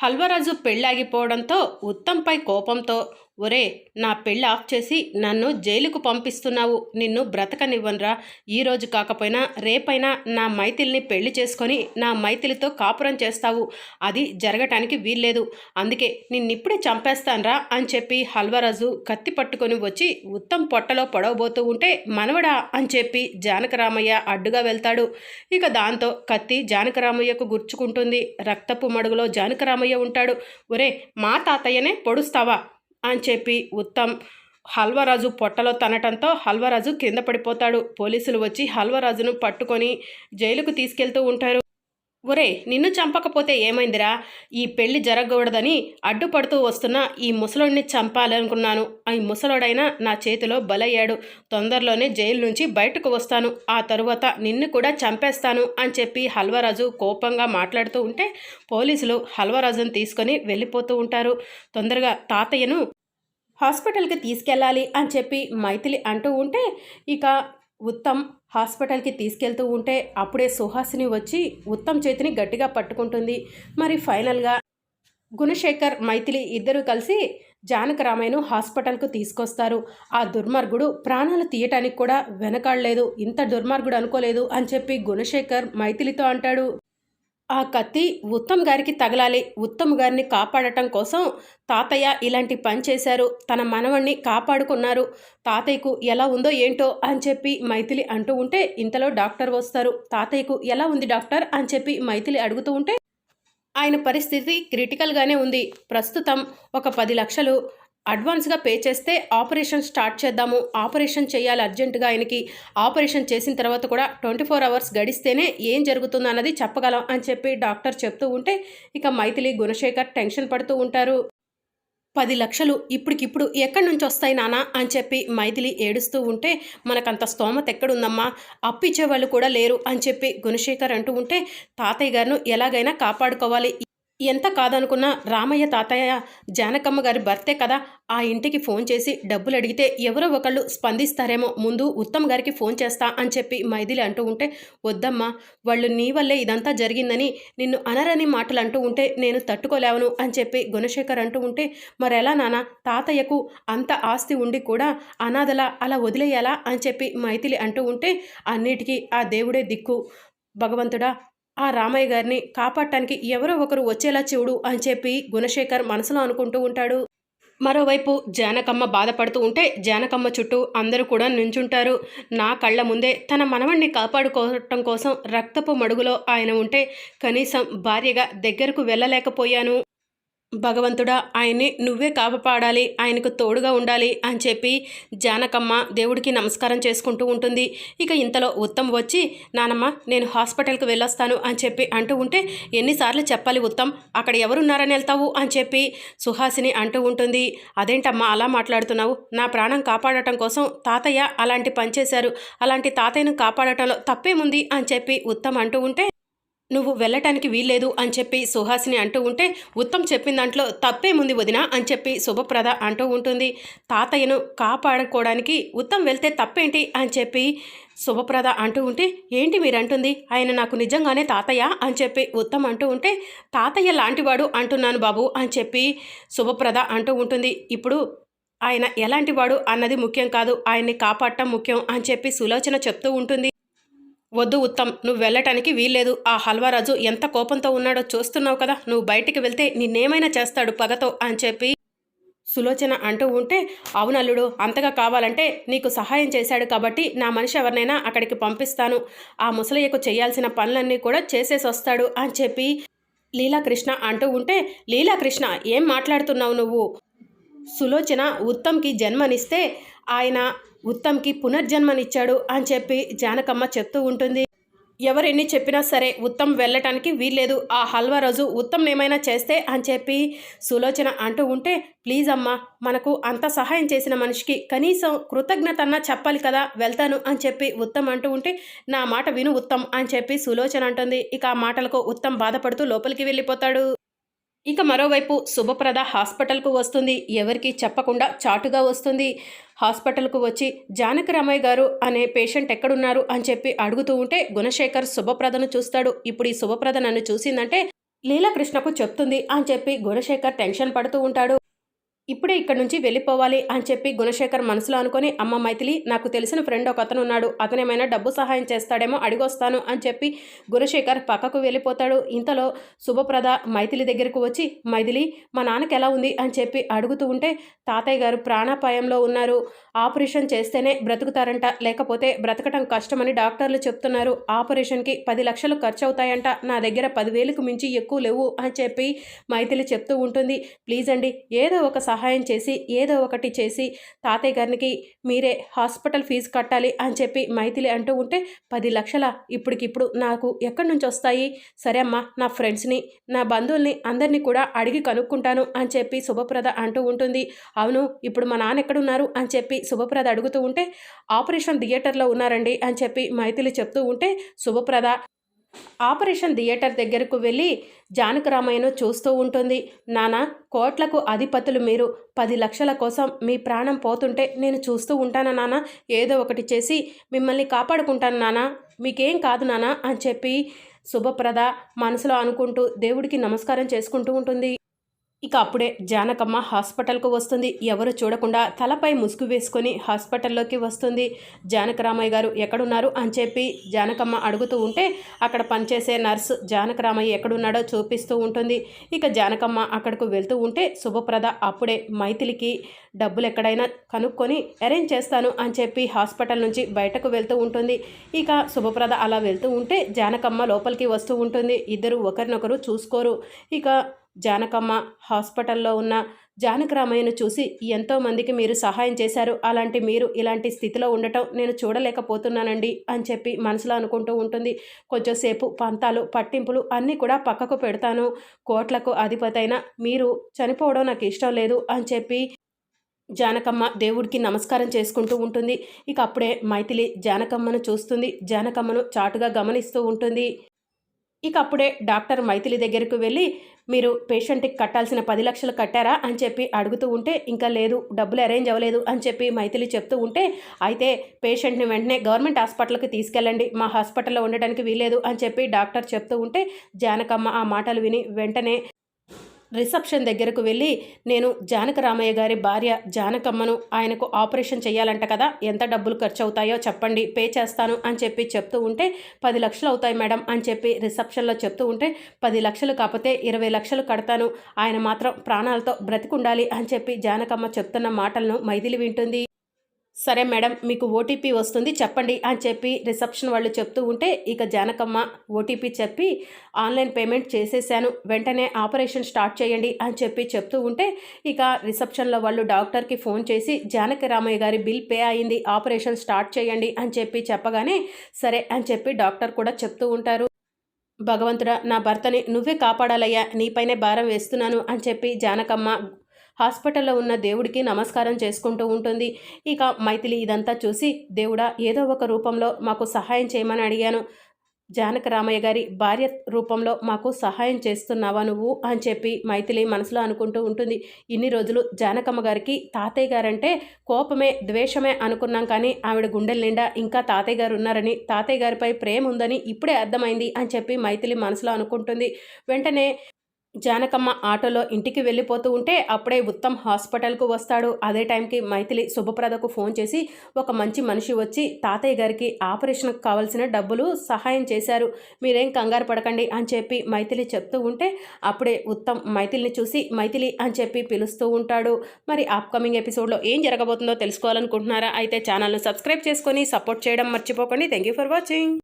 హల్వరాజు పెళ్ళాగిపోవడంతో ఉత్తంపై కోపంతో ఒరే నా పెళ్ళి ఆఫ్ చేసి నన్ను జైలుకు పంపిస్తున్నావు. నిన్ను బ్రతకనివ్వనరా. ఈ రోజు కాకపోయినా రేపైనా నా మైథిల్ని పెళ్ళి చేసుకొని నా మైథిలితో కాపురం చేస్తావు. అది జరగటానికి వీల్లేదు. అందుకే నిన్నిప్పుడే చంపేస్తానురా అని చెప్పి హల్వరాజు కత్తి పట్టుకొని వచ్చి ఉత్తం పొట్టలో పొడవబోతూ ఉంటే మనవడా అని చెప్పి జానకరామయ్య అడ్డుగా వెళ్తాడు. ఇక దాంతో కత్తి జానకరామయ్యకు గుర్చుకుంటుంది. రక్తపు మడుగులో జానకరామయ్య ఉంటాడు. ఒరే మా తాతయ్యనే పొడుస్తావా? అని చెప్పి ఉత్తమ్ హల్వరాజు పొట్టలో తనటంతో హల్వరాజు కింద పడిపోతాడు. పోలీసులు వచ్చి హల్వరాజును పట్టుకొని జైలుకు తీసుకెళ్తూ ఉంటారు. ఒరే నిన్ను చంపకపోతే ఏమైందిరా? ఈ పెళ్ళి జరగకూడదని అడ్డుపడుతూ వస్తున్న ఈ ముసలోడిని చంపాలనుకున్నాను. ఈ ముసలోడైనా నా చేతిలో బలయ్యాడు. తొందరలోనే జైలు నుంచి బయటకు వస్తాను. ఆ తరువాత నిన్ను కూడా చంపేస్తాను అని చెప్పి హల్వరాజు కోపంగా మాట్లాడుతూ ఉంటే పోలీసులు హల్వరాజును తీసుకొని వెళ్ళిపోతూ ఉంటారు. తొందరగా తాతయ్యను హాస్పిటల్కి తీసుకెళ్ళాలి అని చెప్పి మైథిలి అంటూ ఉంటే ఇక ఉత్తమ్ హాస్పిటల్కి తీసుకెళ్తూ ఉంటే అప్పుడే సుహాసిని వచ్చి ఉత్తమ్ చేతిని గట్టిగా పట్టుకుంటుంది. మరి ఫైనల్గా గుణశేఖర్ మైథిలి ఇద్దరు కలిసి జానకరామయ్యను హాస్పిటల్కు తీసుకొస్తారు. ఆ దుర్మార్గుడు ప్రాణాలు తీయటానికి కూడా వెనకాడలేదు. ఇంత దుర్మార్గుడు అనుకోలేదు అని చెప్పి గుణశేఖర్ మైథిలితో అంటాడు. ఆ కత్తి ఉత్తమ్ గారికి తగలాలి. ఉత్తమ్ గారిని కాపాడటం కోసం తాతయ్య ఇలాంటి పని చేశారు. తన మనవణ్ణి కాపాడుకున్నారు. తాతయ్యకు ఎలా ఉందో ఏంటో అని చెప్పి మైథిలి అంటూ ఉంటే ఇంతలో డాక్టర్ వస్తారు. తాతయ్యకు ఎలా ఉంది డాక్టర్ అని చెప్పి మైథిలి అడుగుతూ ఉంటే ఆయన పరిస్థితి క్రిటికల్గానే ఉంది. ప్రస్తుతం ఒక పది లక్షలు అడ్వాన్స్గా పే చేస్తే ఆపరేషన్ స్టార్ట్ చేద్దాము. ఆపరేషన్ చేయాలి అర్జెంటుగా ఆయనకి. ఆపరేషన్ చేసిన తర్వాత కూడా ట్వంటీ ఫోర్ అవర్స్ గడిస్తేనే ఏం జరుగుతుందో అన్నది చెప్పగలం అని చెప్పి డాక్టర్ చెప్తూ ఉంటే ఇక మైథిలి గుణశేఖర్ టెన్షన్ పడుతూ ఉంటారు. పది లక్షలు ఇప్పటికిప్పుడు ఎక్కడి నుంచి వస్తాయి నానా అని చెప్పి మైథిలి ఏడుస్తూ ఉంటే మనకంత స్తోమత ఎక్కడుందమ్మా? అప్పిచ్చే వాళ్ళు కూడా లేరు అని చెప్పి గుణశేఖర్ అంటూ ఉంటే తాతయ్య గారిను ఎలాగైనా కాపాడుకోవాలి. ఎంత కాదనుకున్నా రామయ్య తాతయ్య జానకమ్మ గారి భర్తే కదా ఆ ఇంటికి ఫోన్ చేసి డబ్బులు అడిగితే ఎవరో ఒకళ్ళు స్పందిస్తారేమో ముందు ఉత్తమ్ గారికి ఫోన్ చేస్తా అని చెప్పి మైథిలి అంటూ ఉంటే వద్దమ్మా వాళ్ళు నీ వల్లే ఇదంతా జరిగిందని నిన్ను అనరని మాటలు అంటూ ఉంటే నేను తట్టుకోలేవను అని చెప్పి గుణశేఖర్ అంటూ ఉంటే మరెలా నాన్న తాతయ్యకు అంత ఆస్తి ఉండి కూడా అనాథలా అలా వదిలేయాలా అని చెప్పి మైథిలి అంటూ ఉంటే అన్నిటికీ ఆ దేవుడే దిక్కు. భగవంతుడా ఆ రామయ్య గారిని కాపాడటానికి ఎవరో ఒకరు వచ్చేలా చూడు అని చెప్పి గుణశేఖర్ మనసులో అనుకుంటూ ఉంటాడు. మరోవైపు జానకమ్మ బాధపడుతూ ఉంటే జానకమ్మ చుట్టూ అందరూ కూడా నించుంటారు. నా కళ్ళ ముందే తన మనవణ్ణి కాపాడుకోవటం కోసం రక్తపు మడుగులో ఆయన ఉంటే కనీసం భార్యగా దగ్గరకు వెళ్ళలేకపోయాను. భగవంతుడా ఆయన్ని నువ్వే కాపాడాలి ఆయనకు తోడుగా ఉండాలి అని చెప్పి జానకమ్మ దేవుడికి నమస్కారం చేసుకుంటూ ఉంటుంది. ఇక ఇంతలో ఉత్తమ్ వచ్చి నానమ్మ నేను హాస్పిటల్కి వెళ్ళొస్తాను అని చెప్పి అంటూ ఉంటే ఎన్నిసార్లు చెప్పాలి ఉత్తమ్ అక్కడ ఎవరున్నారని వెళ్తావు? అని చెప్పి సుహాసిని అంటూ ఉంటుంది. అదేంటమ్మా అలా మాట్లాడుతున్నావు? నా ప్రాణం కాపాడటం కోసం తాతయ్య అలాంటి పని చేశారు. అలాంటి తాతయ్యను కాపాడటంలో తప్పేముంది? అని చెప్పి ఉత్తమ్ అంటూ ఉంటే నువ్వు వెళ్ళటానికి వీల్లేదు అని చెప్పి సుహాసిని అంటూ ఉంటే ఉత్తమ్ చెప్పిన దాంట్లో తప్పేముంది వదిన అని చెప్పి శుభప్రద అంటూ ఉంటుంది. తాతయ్యను కాపాడుకోవడానికి ఉత్తమ్ వెళ్తే తప్పేంటి అని చెప్పి శుభప్రద అంటూ ఉంటే ఏంటి మీరు అంటుంది ఆయన నాకు నిజంగానే తాతయ్య అని చెప్పి ఉత్తమ్ అంటూ ఉంటే తాతయ్య లాంటివాడు అంటున్నాను బాబు అని చెప్పి శుభప్రద అంటూ ఉంటుంది. ఇప్పుడు ఆయన ఎలాంటివాడు అన్నది ముఖ్యం కాదు ఆయన్ని కాపాడటం ముఖ్యం అని చెప్పి సులోచన చెప్తూ ఉంటుంది. వద్దు ఉత్తమ్ నువ్వు వెళ్ళటానికి వీల్లేదు. ఆ హల్వారాజు ఎంత కోపంతో ఉన్నాడో చూస్తున్నావు కదా. నువ్వు బయటికి వెళ్తే నిన్నేమైనా చేస్తాడు పగతో అని చెప్పి సులోచన అంటూ ఉంటే అవునల్లుడు అంతగా కావాలంటే నీకు సహాయం చేశాడు కాబట్టి నా మనిషి ఎవరినైనా అక్కడికి పంపిస్తాను. ఆ ముసలయ్యకు చేయాల్సిన పనులన్నీ కూడా చేసేసి వస్తాడు అని చెప్పి లీలాకృష్ణ అంటూ ఉంటే లీలాకృష్ణ ఏం మాట్లాడుతున్నావు నువ్వు? సులోచన ఉత్తమ్కి జన్మనిస్తే ఆయన ఉత్తమ్కి పునర్జన్మనిచ్చాడు అని చెప్పి జానకమ్మ చెప్తూ ఉంటుంది. ఎవరెన్ని చెప్పినా సరే ఉత్తమ్ వెళ్ళటానికి వీల్లేదు. ఆ హల్వా రోజు ఉత్తమ్ ఏమైనా చేస్తే అని చెప్పి సులోచన అంటూ ఉంటే ప్లీజ్ అమ్మా మనకు అంత సహాయం చేసిన మనిషికి కనీసం కృతజ్ఞత అన్నా చెప్పాలి కదా వెళ్తాను అని చెప్పి ఉత్తమ్ అంటూ ఉంటే నా మాట విను ఉత్తమ్ అని చెప్పి సులోచన అంటుంది. ఇక ఆ మాటలకు ఉత్తమ్ బాధపడుతూ లోపలికి వెళ్ళిపోతాడు. ఇక మరోవైపు శుభప్రద హాస్పిటల్కు వస్తుంది. ఎవరికి చెప్పకుండా చాటుగా వస్తుంది. హాస్పిటల్కు వచ్చి జానకరామయ్య గారు అనే పేషెంట్ ఎక్కడున్నారు? అని చెప్పి అడుగుతూ ఉంటే గుణశేఖర్ శుభప్రదను చూస్తాడు. ఇప్పుడు ఈ శుభప్రద నన్ను చూసిందంటే లీలాకృష్ణకు చెప్తుంది అని చెప్పి గుణశేఖర్ టెన్షన్ పడుతూ ఉంటాడు. ఇప్పుడే ఇక్కడ నుంచి వెళ్ళిపోవాలి అని చెప్పి గుణశేఖర్ మనసులో అనుకొని అమ్మ మైథిలి నాకు తెలిసిన ఫ్రెండ్ ఒక అతను ఉన్నాడు. అతనేమైనా డబ్బు సహాయం చేస్తాడేమో అడిగొస్తాను అని చెప్పి గుణశేఖర్ పక్కకు వెళ్ళిపోతాడు. ఇంతలో శుభప్రద మైథిలి దగ్గరకు వచ్చి మైథిలి మా నాన్నకి ఎలా ఉంది? అని చెప్పి అడుగుతూ ఉంటే తాతయ్య గారు ప్రాణాపాయంలో ఉన్నారు. ఆపరేషన్ చేస్తేనే బ్రతుకుతారంట. లేకపోతే బ్రతకటం కష్టమని డాక్టర్లు చెప్తున్నారు. ఆపరేషన్కి పది లక్షలు ఖర్చు అవుతాయంట నా దగ్గర పదివేలకు మించి ఎక్కువ లేవు అని చెప్పి మైథిలి చెప్తూ ఉంటుంది. ప్లీజ్ అండి ఏదో ఒక సహాయం సహాయం చేసి ఏదో ఒకటి చేసి తాతయ్య గారికి మీరే హాస్పిటల్ ఫీజు కట్టాలి అని చెప్పి మైథిలి అంటూ ఉంటే పది లక్షల ఇప్పటికిప్పుడు నాకు ఎక్కడి నుంచి వస్తాయి? సరే అమ్మా నా ఫ్రెండ్స్ని నా బంధువుల్ని అందరినీ కూడా అడిగి కనుక్కుంటాను అని చెప్పి శుభప్రద అంటూ ఉంటుంది. అవును ఇప్పుడు మా నాన్న ఎక్కడున్నారు అని చెప్పి శుభప్రద అడుగుతూ ఉంటే ఆపరేషన్ థియేటర్లో ఉన్నారండి అని చెప్పి మైథిలి చెప్తూ ఉంటే శుభప్రద ఆపరేషన్ థియేటర్ దగ్గరకు వెళ్ళి జానకరామయ్యను చూస్తూ ఉంటుంది. నానా కోట్లకు అధిపతులు మీరు. పది లక్షల కోసం మీ ప్రాణం పోతుంటే నేను చూస్తూ ఉంటాను నాన్న ఏదో ఒకటి చేసి మిమ్మల్ని కాపాడుకుంటాను నానా. మీకేం కాదు నానా అని చెప్పి శుభప్రద మనసులో అనుకుంటూ దేవుడికి నమస్కారం చేసుకుంటూ ఉంటుంది. ఇక అప్పుడే జానకమ్మ హాస్పిటల్కు వస్తుంది. ఎవరు చూడకుండా తలపై ముసుగు వేసుకొని హాస్పిటల్లోకి వస్తుంది. జానకరామయ్య గారు ఎక్కడున్నారు అని చెప్పి జానకమ్మ అడుగుతూ ఉంటే అక్కడ పనిచేసే నర్సు జానకరామయ్య ఎక్కడున్నాడో చూపిస్తూ ఉంటుంది. ఇక జానకమ్మ అక్కడికి వెళ్తూ ఉంటే శుభప్రద అప్పుడే మైథిలికి డబ్బులు ఎక్కడైనా కనుక్కొని అరేంజ్ చేస్తాను అని చెప్పి హాస్పిటల్ నుంచి బయటకు వెళ్తూ ఉంటుంది. ఇక శుభప్రద అలా వెళ్తూ ఉంటే జానకమ్మ లోపలికి వస్తూ ఉంటుంది. ఇద్దరు ఒకరినొకరు చూసుకోరు. ఇక జానకమ్మ హాస్పిటల్లో ఉన్న జానకరామయ్యను చూసి ఎంతోమందికి మీరు సహాయం చేశారు. అలాంటి మీరు ఇలాంటి స్థితిలో ఉండటం నేను చూడలేకపోతున్నానండి అని చెప్పి మనసులో అనుకుంటూ ఉంటుంది. కొంచెంసేపు పంతాలు పట్టింపులు అన్నీ కూడా పక్కకు పెడతాను. కోట్లకు అధిపతైన మీరు చనిపోవడం నాకు ఇష్టం లేదు అని చెప్పి జానకమ్మ దేవుడికి నమస్కారం చేసుకుంటూ ఉంటుంది. ఇక అప్పుడే మైథిలి జానకమ్మను చూస్తుంది. జానకమ్మను చాటుగా గమనిస్తూ ఉంటుంది. ఇక అప్పుడే డాక్టర్ మైథిలి దగ్గరకు వెళ్ళి మీరు పేషెంట్కి కట్టాల్సిన పది లక్షలు కట్టారా అని చెప్పి అడుగుతూ ఉంటే ఇంకా లేదు డబ్బులు అరేంజ్ అవ్వలేదు అని చెప్పి మైథిలి చెప్తూ ఉంటే అయితే పేషెంట్ని వెంటనే గవర్నమెంట్ హాస్పిటల్కి తీసుకెళ్ళండి మా హాస్పిటల్లో ఉండడానికి వీలేదు అని చెప్పి డాక్టర్ చెప్తూ ఉంటే జానకమ్మ ఆ మాటలు విని వెంటనే రిసెప్షన్ దగ్గరకు వెళ్ళి నేను జానకరామయ్య గారి భార్య జానకమ్మను ఆయనకు ఆపరేషన్ చేయాలంట కదా ఎంత డబ్బులు ఖర్చు అవుతాయో చెప్పండి పే చేస్తాను అని చెప్పి చెప్తూ ఉంటే పది లక్షలు అవుతాయి మేడం అని చెప్పి రిసెప్షన్లో చెప్తూ ఉంటే పది లక్షలు కాకపోతే ఇరవై లక్షలు కడతాను ఆయన మాత్రం ప్రాణాలతో బ్రతికుండాలి అని చెప్పి జానకమ్మ చెప్తున్న మాటలను మైథిలి వింటుంది. సరే మేడం మీకు ఓటీపీ వస్తుంది చెప్పండి అని చెప్పి రిసెప్షన్ వాళ్ళు చెప్తూ ఉంటే ఇక జానకమ్మ ఓటీపీ చెప్పి ఆన్లైన్ పేమెంట్ చేసేసాను వెంటనే ఆపరేషన్ స్టార్ట్ చేయండి అని చెప్పి చెప్తూ ఉంటే ఇక రిసెప్షన్లో వాళ్ళు డాక్టర్కి ఫోన్ చేసి జానకి రామయ్య గారి బిల్ పే అయింది ఆపరేషన్ స్టార్ట్ చేయండి అని చెప్పి చెప్పగానే సరే అని చెప్పి డాక్టర్ కూడా చెప్తూ ఉంటారు. భగవంతుడా నా భర్తని నువ్వే కాపాడాలయ్యా నీపైనే భారం వేస్తున్నాను అని చెప్పి జానకమ్మ హాస్పిటల్లో ఉన్న దేవుడికి నమస్కారం చేసుకుంటూ ఉంటుంది. ఇక మైథిలి ఇదంతా చూసి దేవుడా ఏదో ఒక రూపంలో మాకు సహాయం చేయమని అడిగాను. జానక రామయ్య గారి భార్య రూపంలో మాకు సహాయం చేస్తున్నావా నువ్వు? అని చెప్పి మైథిలి మనసులో అనుకుంటూ ఉంటుంది. ఇన్ని రోజులు జానకమ్మ గారికి తాతయ్య గారంటే కోపమే ద్వేషమే అనుకున్నాం కానీ ఆవిడ గుండెల నిండా ఇంకా తాతయ్య గారు ఉన్నారని తాతయ్య గారిపై ప్రేమ ఉందని ఇప్పుడే అర్థమైంది అని చెప్పి మైథిలి మనసులో అనుకుంటుంది. వెంటనే జానకమ్మ ఆటోలో ఇంటికి వెళ్ళిపోతూ ఉంటే అప్పుడే ఉత్తమ్ హాస్పిటల్కు వస్తాడు. అదే టైంకి మైథిలి శుభప్రదకు ఫోన్ చేసి ఒక మంచి మనిషి వచ్చి తాతయ్య గారికి ఆపరేషన్కు కావాల్సిన డబ్బులు సహాయం చేశారు. మీరేం కంగారు పడకండి అని చెప్పి మైథిలి చెప్తూ ఉంటే అప్పుడే ఉత్తమ్ మైథిలిని చూసి మైథిలి అని చెప్పి పిలుస్తూ ఉంటాడు. మరి అప్కమింగ్ ఎపిసోడ్లో ఏం జరగబోతుందో తెలుసుకోవాలనుకుంటున్నారా? అయితే ఛానల్ను సబ్స్క్రైబ్ చేసుకొని సపోర్ట్ చేయడం మర్చిపోకండి. Thank you for watching